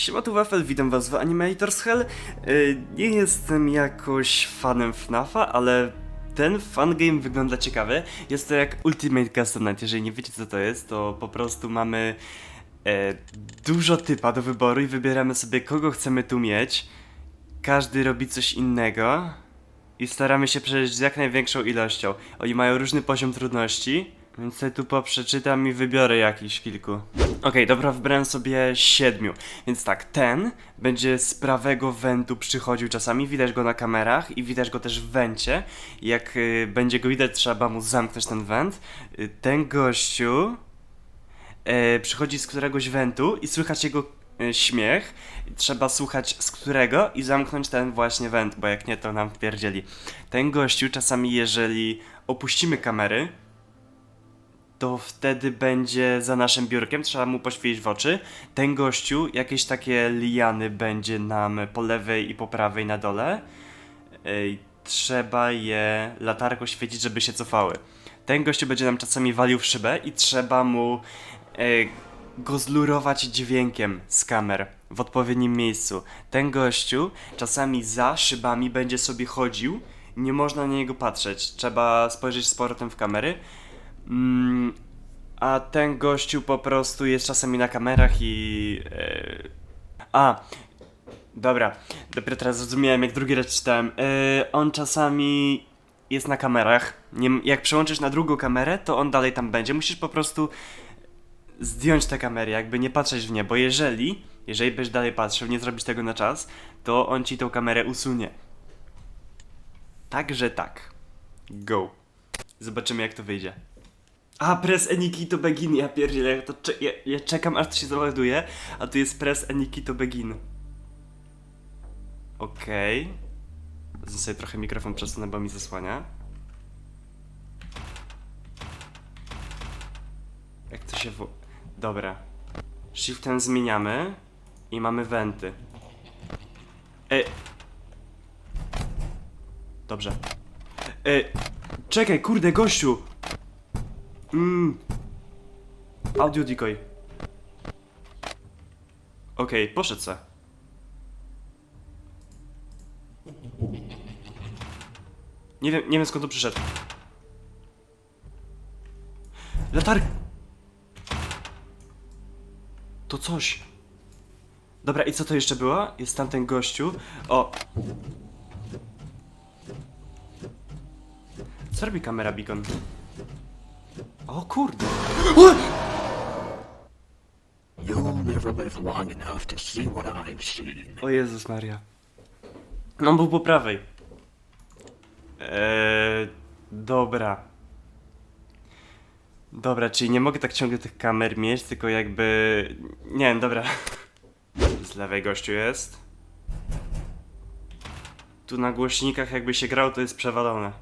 Siema tu Wafel, witam was w Animators Hell. Yy, Nie jestem jakoś fanem FNAFa, ale ten fangame wygląda ciekawy. Jest to jak Ultimate Custom Night. Jeżeli nie wiecie co to jest, to po prostu mamy e, dużo typa do wyboru i wybieramy sobie kogo chcemy tu mieć. Każdy robi coś innego i staramy się przejść z jak największą ilością. Oni mają różny poziom trudności, więc sobie tu poprzeczytam i wybiorę jakiś kilku. Okej, dobra, wybrałem sobie siedmiu. Więc tak, ten będzie z prawego wentu przychodził czasami, widać go na kamerach i widać go też w wencie. Jak y, będzie go widać, trzeba mu zamknąć ten went. Y, ten gościu e, przychodzi z któregoś wentu i słychać jego e, śmiech. Trzeba słuchać z którego i zamknąć ten właśnie went, bo jak nie, to nam wpierdzieli. Ten gościu czasami, jeżeli opuścimy kamery, to wtedy będzie za naszym biurkiem, trzeba mu poświecić w oczy. Ten gościu, jakieś takie liany będzie nam po lewej i po prawej na dole. Ej, trzeba je latarką świecić, żeby się cofały. Ten gościu będzie nam czasami walił w szybę i trzeba mu e, go zlurować dźwiękiem z kamer w odpowiednim miejscu. Ten gościu czasami za szybami będzie sobie chodził, nie można na niego patrzeć. Trzeba spojrzeć z powrotem w kamery. Mm, a ten gościu po prostu jest czasami na kamerach i. E, a, dobra, dopiero teraz zrozumiałem, jak drugi raz czytałem. E, on czasami jest na kamerach. Nie, jak przełączysz na drugą kamerę, to on dalej tam będzie. Musisz po prostu zdjąć tę kamerę, jakby nie patrzeć w nie, bo jeżeli, jeżeli będziesz dalej patrzył, nie zrobisz tego na czas, to on ci tą kamerę usunie. Także tak. Go. Zobaczymy jak to wyjdzie. A, press Eniki to begin, ja pierdzielę, ja, cze- ja, ja czekam aż to się załaduje, a tu jest press Eniki to begin. Okej. Okay. trochę mikrofon przesunę, bo mi zasłania. Jak to się w... Dobra. Shiftem zmieniamy i mamy wenty. E... Dobrze. E... Czekaj, kurde, gościu! Mmm. Audio decoy. Okej, poszedł se. Nie wiem, nie wiem skąd to przyszedł. Latark... To coś. Dobra, i co to jeszcze było? Jest tamten gościu. O! Co robi kamera beacon? O kurde. You'll never live long enough to see what I've seen. O Jezus Maria. No on był po prawej. Eee, dobra. Dobra, czyli nie mogę tak ciągle tych kamer mieć, tylko jakby... Nie wiem, dobra. Z lewej gościu jest. Tu na głośnikach jakby się grał, to jest przewalone.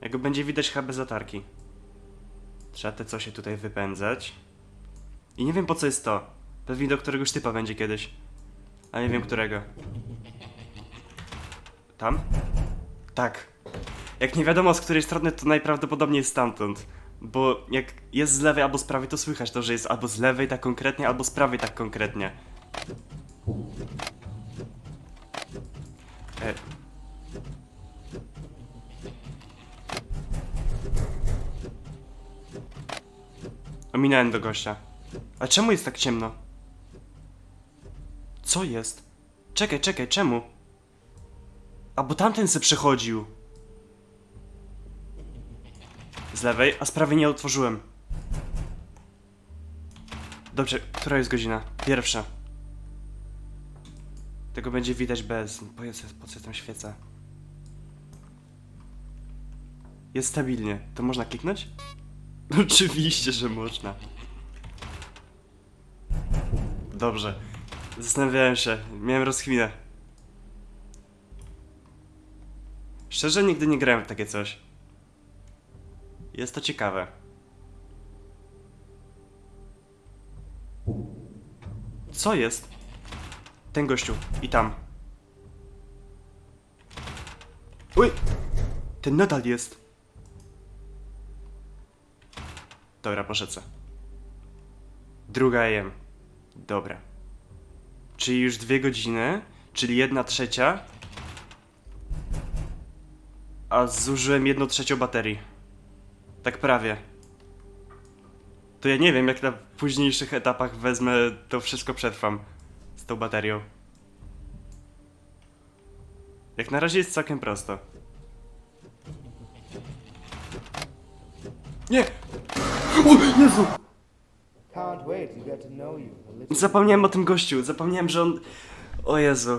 Jak go będzie widać chyba bez latarki. Trzeba te coś się tutaj wypędzać. I nie wiem po co jest to. Pewnie do któregoś typa będzie kiedyś. A nie wiem którego. Tam? Tak. Jak nie wiadomo z której strony, to najprawdopodobniej stamtąd. Bo jak jest z lewej albo z prawej, to słychać to, że jest albo z lewej tak konkretnie, albo z prawej tak konkretnie. E. Ominąłem do gościa. A czemu jest tak ciemno? Co jest? Czekaj, czekaj, czemu? A bo tamten se przechodził. Z lewej, a z prawej nie otworzyłem. Dobrze, która jest godzina? Pierwsza. Tego będzie widać bez. Po co, po co tam świecę? Jest stabilnie. To można kliknąć? Oczywiście, że można. Dobrze. Zastanawiałem się, miałem rozchwinę. Szczerze nigdy nie grałem w takie coś. Jest to ciekawe. Co jest? Ten gościu. I tam. Uj! Ten nadal jest. Dobra, poszedł se. Druga AM. Dobra. Czyli już dwie godziny, czyli jedna trzecia. A zużyłem jedną trzecią baterii. Tak prawie. To ja nie wiem, jak na późniejszych etapach wezmę, to wszystko przetrwam z tą baterią. Jak na razie jest całkiem prosto. Nie! O Jezu! Zapomniałem o tym gościu, zapomniałem, że on... O Jezu.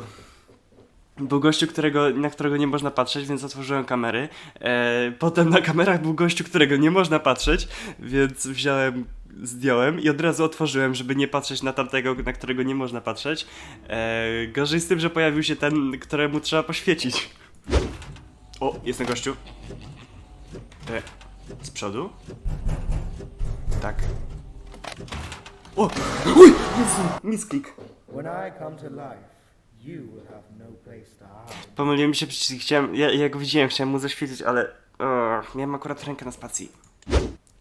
Był gościu, którego, na którego nie można patrzeć, więc otworzyłem kamery. E, potem na kamerach był gościu, którego nie można patrzeć, więc wziąłem, zdjąłem i od razu otworzyłem, żeby nie patrzeć na tamtego, na którego nie można patrzeć. E, gorzej z tym, że pojawił się ten, któremu trzeba poświecić. O, jest ten gościu. E, z przodu? Tak. O! Uj! Jezu! Misklik. When I come to life, you will have no. Pomyliłem mi się przycisk, chciałem, ja, ja go widziałem, chciałem mu zaświecić, ale och, miałem akurat rękę na spacji.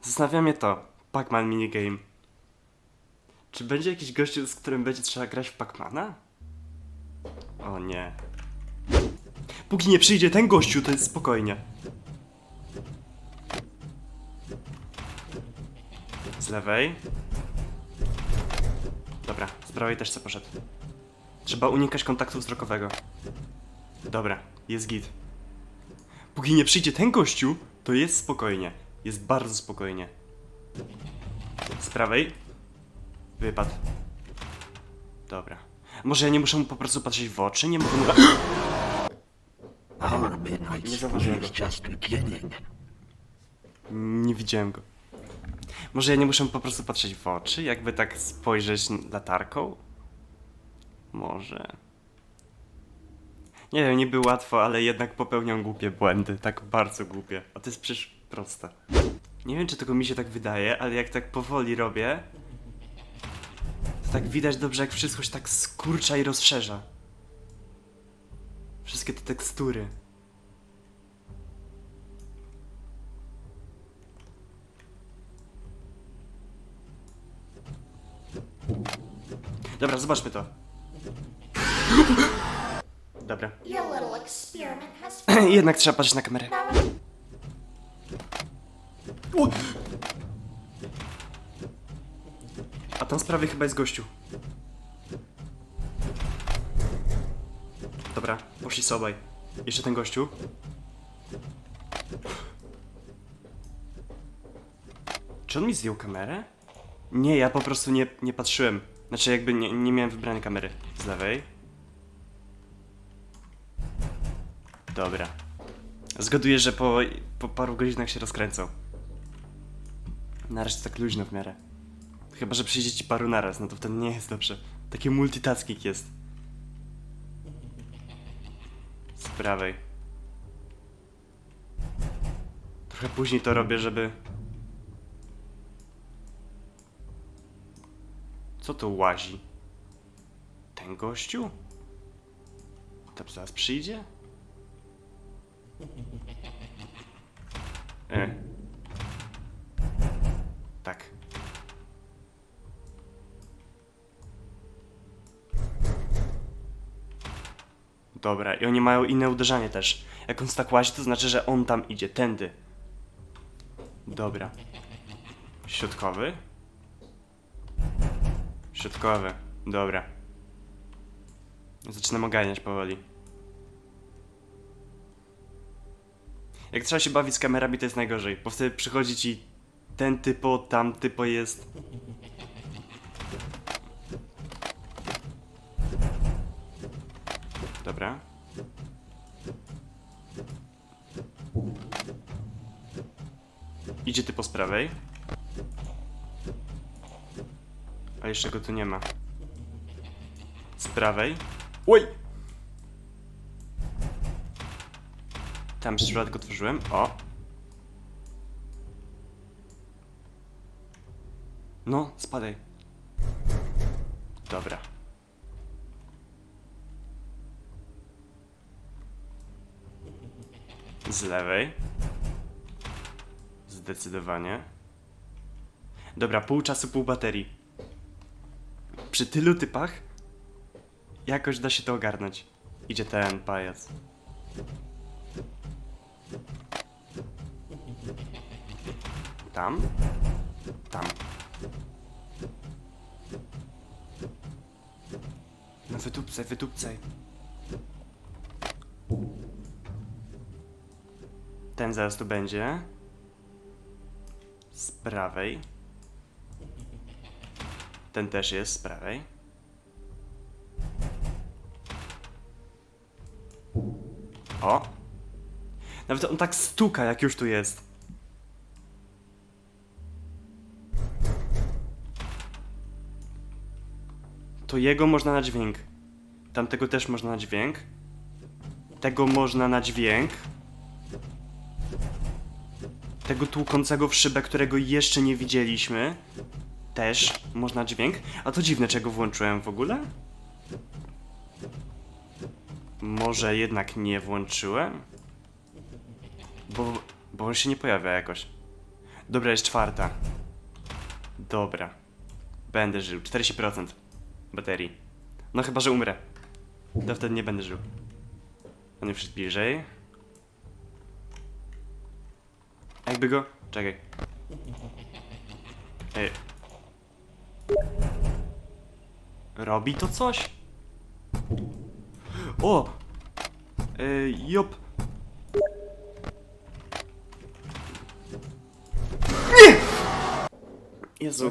Zastanawia mnie to, Pac-Man minigame. Czy będzie jakiś gościu, z którym będzie trzeba grać w Pac-Mana? O nie. Póki nie przyjdzie ten gościu, to jest spokojnie. Lewej. Dobra, z prawej też co poszedł. Trzeba unikać kontaktu wzrokowego. Dobra, jest git. Póki nie przyjdzie ten gościu, to jest spokojnie. Jest bardzo spokojnie. Z prawej. Wypad. Dobra. Może ja nie muszę mu po prostu patrzeć w oczy? Nie mogę mu... Nie zauważyłem go. Nie widziałem go. Może ja nie muszę po prostu patrzeć w oczy? Jakby tak spojrzeć latarką? Może. Nie wiem, niby łatwo, ale jednak popełniam głupie błędy. Tak bardzo głupie. A to jest przecież proste. Nie wiem, czy tylko mi się tak wydaje, ale jak tak powoli robię, to tak widać dobrze, jak wszystko się tak skurcza i rozszerza. Wszystkie te tekstury. Dobra, zobaczmy to. Dobra. Your little experiment has Jednak trzeba patrzeć na kamerę. failed. U! A tam z prawej chyba jest gościu. Dobra, poszli sobie. Jeszcze ten gościu. Czy on mi zdjął kamerę? Nie, ja po prostu nie, nie patrzyłem. Znaczy jakby nie, nie miałem wybranej kamery. Z lewej. Dobra. Zgaduję, że po, po paru godzinach się rozkręcą. Na tak luźno w miarę. Chyba, że przyjdzie ci paru naraz, no to wtedy nie jest dobrze. Taki multitasking jest. Z prawej. Trochę później to robię, żeby... Co to łazi? Ten gościu? To zaraz przyjdzie? E. Tak. Dobra, i oni mają inne uderzanie też. Jak on tak łazi, to znaczy, że on tam idzie, tędy. Dobra. Środkowy? Środkowy, dobra. Zaczynam ogarniać powoli. Jak trzeba się bawić z kamerami, to jest najgorzej, bo wtedy przychodzi ci ten typo, tam typo jest. Dobra. Idzie typo z prawej. A jeszcze go tu nie ma. Z prawej. Oj! Tam przypadek otworzyłem. O! No, spadaj. Dobra. Z lewej. Zdecydowanie. Dobra, pół czasu, pół baterii. Przy tylu typach jakoś da się to ogarnąć. Idzie ten pajac. Tam? Tam. No wydupcaj, wydupcaj. Ten zaraz tu będzie. Z prawej. Ten też jest z prawej. O! Nawet on tak stuka, jak już tu jest. To jego można na dźwięk. Tamtego też można na dźwięk. Tego można na dźwięk. Tego tłukącego w szybę, którego jeszcze nie widzieliśmy. Też można dźwięk. A to dziwne, czego włączyłem w ogóle? Może jednak nie włączyłem? Bo, bo on się nie pojawia jakoś. Dobra, jest czwarta. Dobra. Będę żył. 40% baterii. No chyba, że umrę. To wtedy nie będę żył. On już jest bliżej. Jakby go... Czekaj. Ej. Robi to coś? O! Ej, jop. Nie! Jezu. No.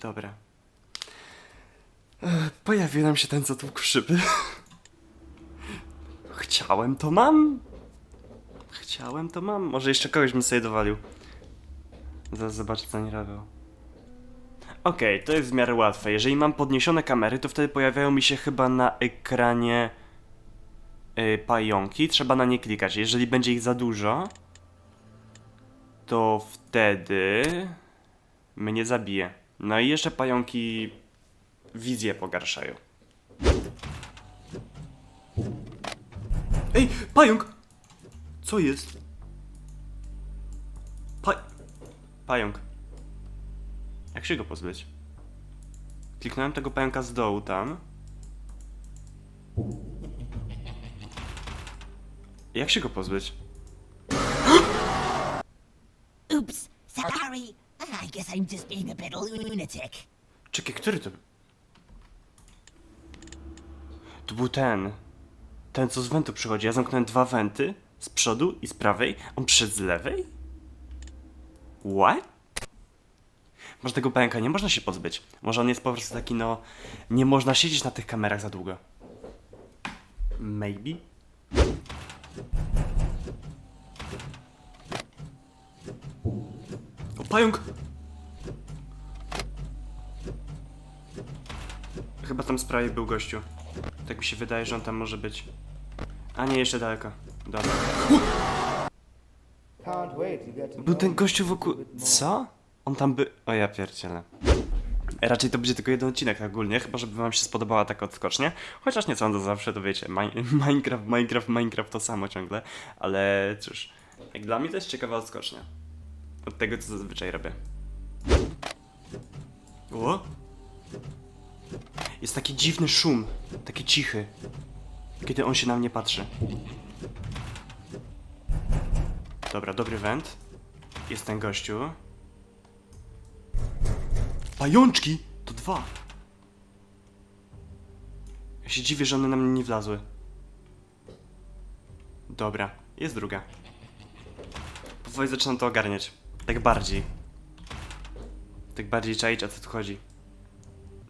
Dobra. Ech, Pojawił nam się ten, co tłukł szyby. Chciałem, to mam. Chciałem, to mam. Może jeszcze kogoś bym sobie dowalił. Zaraz zobaczę, co oni robią. Okej, to jest w miarę łatwe. Jeżeli mam podniesione kamery, to wtedy pojawiają mi się chyba na ekranie yy, pająki. Trzeba na nie klikać. Jeżeli będzie ich za dużo, to wtedy mnie zabije. No i jeszcze pająki wizję pogarszają. Ej, pająk! Co jest? Pa... Pająk. Jak się go pozbyć? Kliknąłem tego pająka z dołu tam. Jak się go pozbyć? Oops, sorry. I guess I'm just being a bit lunatic. Czekaj, który to? To był ten. Ten, co z wentu przychodzi. Ja zamknąłem dwa wenty. Z przodu i z prawej. On przyszedł z lewej? What? Może tego pęka nie można się pozbyć. Może on jest po prostu taki, no... Nie można siedzieć na tych kamerach za długo. Maybe? O, pająk! Chyba tam z prawej był gościu. Tak mi się wydaje, że on tam może być. A nie, jeszcze daleko. Dobra. Był ten gościu wokół... Co? On tam by... O ja pierdzielę. Raczej to będzie tylko jeden odcinek ogólnie, chyba żeby wam się spodobała taka odskocznie. Chociaż nie sądzę zawsze, to wiecie, Mi- Minecraft, Minecraft, Minecraft to samo ciągle. Ale cóż, jak dla mnie to jest ciekawa odskocznia. Od tego, co zazwyczaj robię. O? Jest taki dziwny szum, taki cichy, kiedy on się na mnie patrzy. Dobra, dobry węd. Jest ten gościu. Pajączki! To dwa. Ja się dziwię, że one na mnie nie wlazły. Dobra, jest druga. Powoli zaczynam to ogarniać. Tak bardziej. Tak bardziej czaić, o co tu chodzi.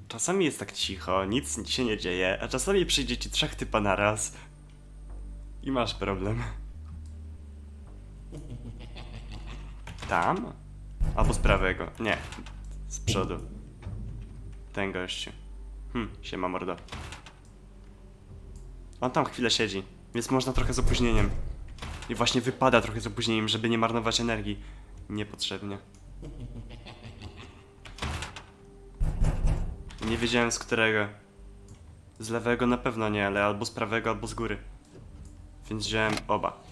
Czasami jest tak cicho, nic się nie dzieje, a czasami przyjdzie ci trzech typa naraz. I masz problem. Tam? Albo z prawego. Nie. Z przodu. Ten gościu. Hm, siema mordo. On tam chwilę siedzi, więc można trochę z opóźnieniem. I właśnie wypada trochę z opóźnieniem, żeby nie marnować energii. Niepotrzebnie. Nie wiedziałem z którego. Z lewego na pewno nie, ale albo z prawego, albo z góry. Więc wziąłem oba.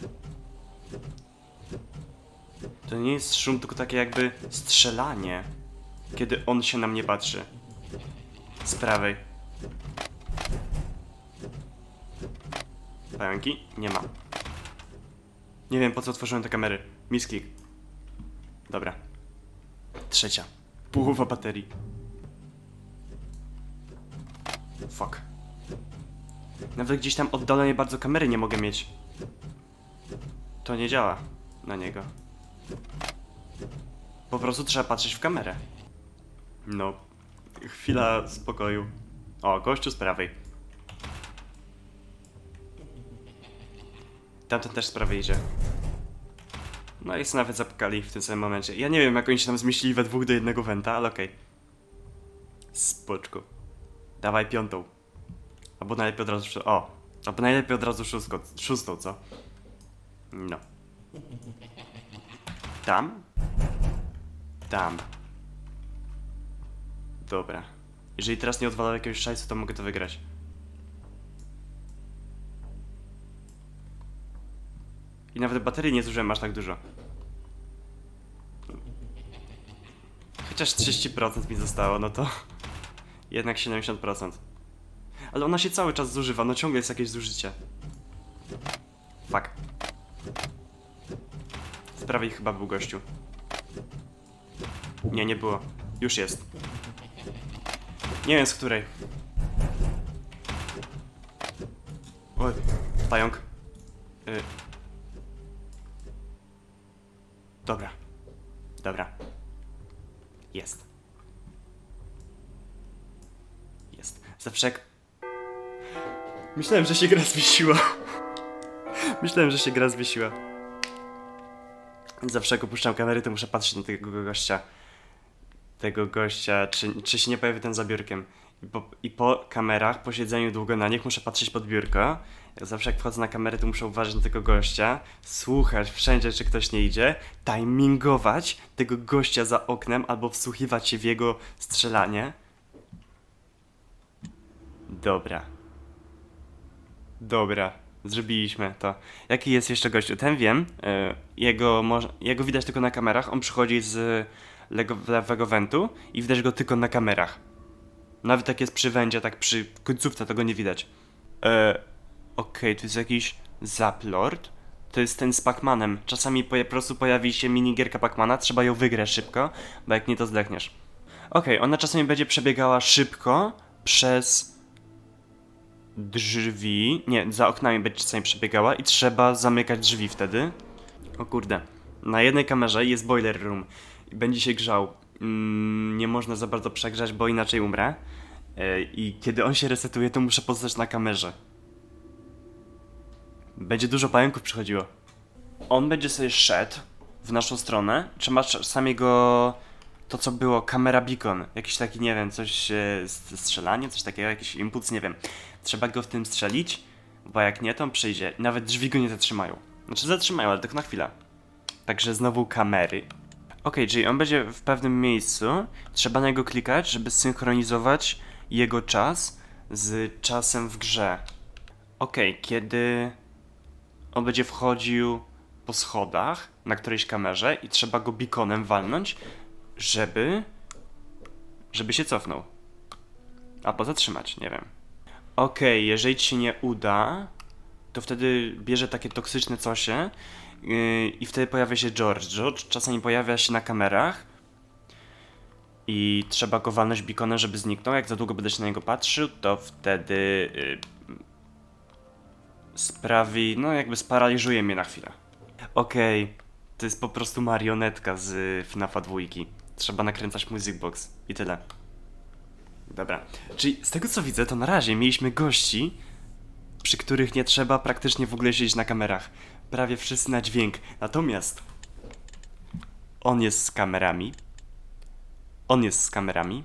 To nie jest szum, tylko takie jakby strzelanie, kiedy on się na mnie patrzy. Z prawej. Pająki? Nie ma. Nie wiem po co otworzyłem te kamery. Misklik. Dobra. Trzecia. Połowa baterii. Fuck. Nawet gdzieś tam oddalenie bardzo kamery nie mogę mieć. To nie działa na niego. Po prostu trzeba patrzeć w kamerę. No. Chwila spokoju. O, gościu z prawej. Tamten też z prawej idzie. No i nawet zapukali w tym samym momencie. Ja nie wiem, jak oni się tam zmieścili we dwóch do jednego wenta, ale okej. Spoczko. Dawaj piątą. Albo najlepiej od razu... O! Albo najlepiej od razu szóstką, szóstą, co? No. Tam? Tam. Dobra. Jeżeli teraz nie odwalę jakiegoś szajsu, to mogę to wygrać. I nawet baterii nie zużyłem aż tak dużo. Chociaż 30% mi zostało, no to... Jednak 70%. Ale ona się cały czas zużywa, no ciągle jest jakieś zużycie. Fuck. Z prawej chyba był gościu. Nie, nie było. Już jest. Nie wiem z której. Oj, pająk. Y. Dobra. Dobra. Jest. Jest. Zawsze jak... Myślałem, że się gra zwiesiła. Myślałem, że się gra zwiesiła. Zawsze jak opuszczam kamery, to muszę patrzeć na tego gościa. Tego gościa, czy, czy się nie pojawi ten za biurkiem. I po, I po kamerach, po siedzeniu długo na nich, muszę patrzeć pod biurko. Zawsze jak wchodzę na kamerę, to muszę uważać na tego gościa, słuchać wszędzie, czy ktoś nie idzie, timingować tego gościa za oknem, albo wsłuchiwać się w jego strzelanie. Dobra. Dobra, zrobiliśmy to. Jaki jest jeszcze gościu? Ten wiem. e, Jego, jego widać tylko na kamerach. On przychodzi z lewego wentu i widać go tylko na kamerach. Nawet jak jest przy wędzie, tak przy końcówce, to go nie widać. E, Okej, to jest jakiś Zaplord. To jest ten z Pacmanem. Czasami po prostu pojawi się minigierka Pacmana, trzeba ją wygrać szybko, bo jak nie, to zdechniesz. Okej, ona czasami będzie przebiegała szybko przez drzwi. Nie, za oknami będzie czasami przebiegała i trzeba zamykać drzwi wtedy. O kurde. Na jednej kamerze jest boiler room będzie się grzał. Mm, nie można za bardzo przegrzać, bo inaczej umrę. E, I kiedy on się resetuje, to muszę pozostać na kamerze. Będzie dużo pająków przychodziło. On będzie sobie szedł w naszą stronę. Trzeba czasami go. To co było, kamera beacon. Jakiś taki, nie wiem, coś. e, strzelanie, coś takiego, jakiś impuls, nie wiem. Trzeba go w tym strzelić, bo jak nie, to on przyjdzie. Nawet drzwi go nie zatrzymają. Znaczy zatrzymają, ale tylko na chwilę. Także znowu kamery. Okej, czyli on będzie w pewnym miejscu. Trzeba na niego klikać, żeby synchronizować jego czas z czasem w grze. Okej, kiedy on będzie wchodził po schodach na którejś kamerze i trzeba go beaconem walnąć, żeby żeby się cofnął. Albo zatrzymać, nie wiem. Okej, jeżeli ci się nie uda, to wtedy bierze takie toksyczne cosie i wtedy pojawia się George. George czasami pojawia się na kamerach i trzeba go walnąć beaconem, żeby zniknął. Jak za długo będę się na niego patrzył, to wtedy yy, sprawi, no jakby sparaliżuje mnie na chwilę. Okej, to jest po prostu marionetka z FNAFa dwójki. Trzeba nakręcać Music Box i tyle. Dobra, czyli z tego co widzę, to na razie mieliśmy gości, przy których nie trzeba praktycznie w ogóle siedzieć na kamerach. Prawie wszyscy na dźwięk. Natomiast on jest z kamerami. On jest z kamerami.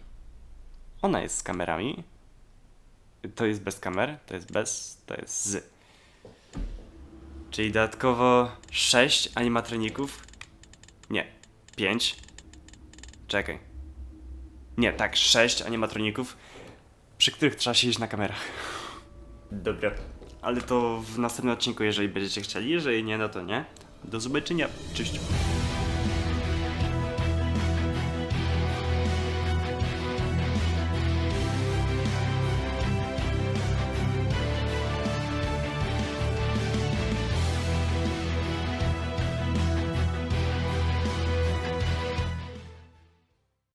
Ona jest z kamerami. To jest bez kamer, to jest bez, to jest z. Czyli dodatkowo 6 animatroników. Nie, 5. Czekaj. Nie, tak, 6 animatroników, przy których trzeba siedzieć na kamerach. Dobra, ale to w następnym odcinku, jeżeli będziecie chcieli. Jeżeli nie, no to nie. Do zobaczenia. Cześć.